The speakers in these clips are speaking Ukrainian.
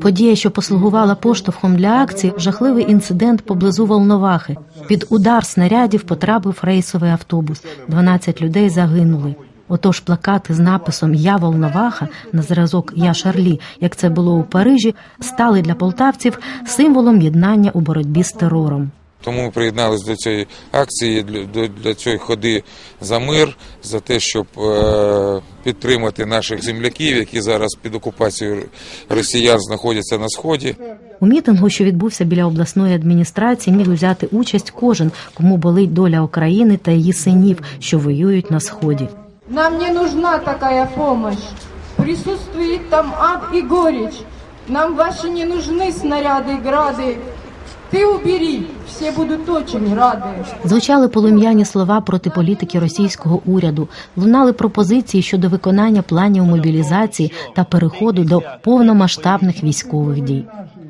Подія, що послугувала поштовхом для акції, жахливий інцидент поблизу Волновахи. Під удар снарядів потрапив рейсовий автобус. 12 людей загинули. Отож, плакати з написом Я Волноваха на зразок Я Шарлі, як це було у Парижі, стали для полтавців символом єднання у боротьбі з терором. Тому ми приєдналися до цієї акції, для, до- цієї ходи за мир, за те, щоб е, підтримати наших земляків, які зараз під окупацією росіян знаходяться на сході. У мітингу, що відбувся біля обласної адміністрації, міг взяти участь кожен, кому болить доля України та її синів, що воюють на сході. Нам не нужна такая помощь. Присутствует там ад и горечь. Нам ваши не нужны снаряды и грады. Ты убери, все будут очень рады. Звучали полум'яні слова проти політики російського уряду, лунали пропозиції щодо виконання планів мобілізації та переходу до повномасштабних військових дій.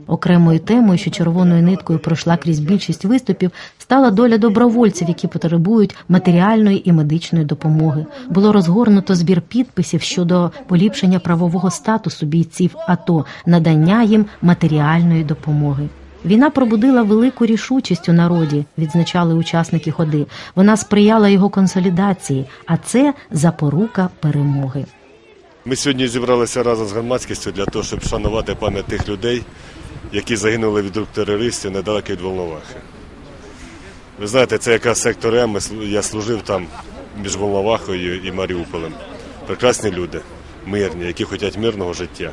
Окремою темою, що червоною ниткою пройшла крізь більшість виступів, стала доля добровольців, які потребують матеріальної і медичної допомоги. Було розгорнуто збір підписів щодо поліпшення правового статусу бійців АТО, надання їм матеріальної допомоги. Війна пробудила велику рішучість у народі, відзначали учасники ходи. Вона сприяла його консолідації, а це запорука перемоги. Ми сьогодні зібралися разом з громадськістю для того, щоб вшанувати пам'ять тих людей, які загинули від рук терористів недалеко від Волновахи. Ви знаєте, це якраз сектор М, я служив там між Волновахою і Маріуполем. Прекрасні люди, мирні, які хочуть мирного життя.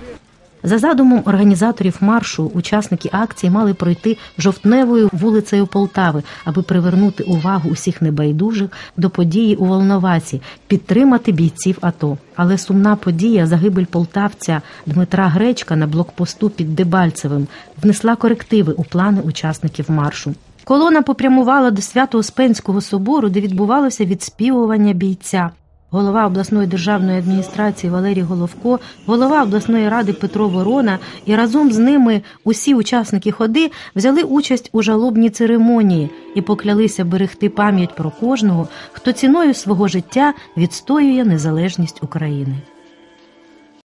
За задумом організаторів маршу, учасники акції мали пройти жовтневою вулицею Полтави, аби привернути увагу усіх небайдужих до події у Волновасі, підтримати бійців АТО. Але сумна подія, загибель полтавця Дмитра Гречка на блокпосту під Дебальцевим, внесла корективи у плани учасників маршу. Колона попрямувала до Свято-Успенського собору, де відбувалося відспівування бійця. Голова обласної державної адміністрації Валерій Головко, голова обласної ради Петро Ворона і разом з ними усі учасники ходи взяли участь у жалобній церемонії і поклялися берегти пам'ять про кожного, хто ціною свого життя відстоює незалежність України.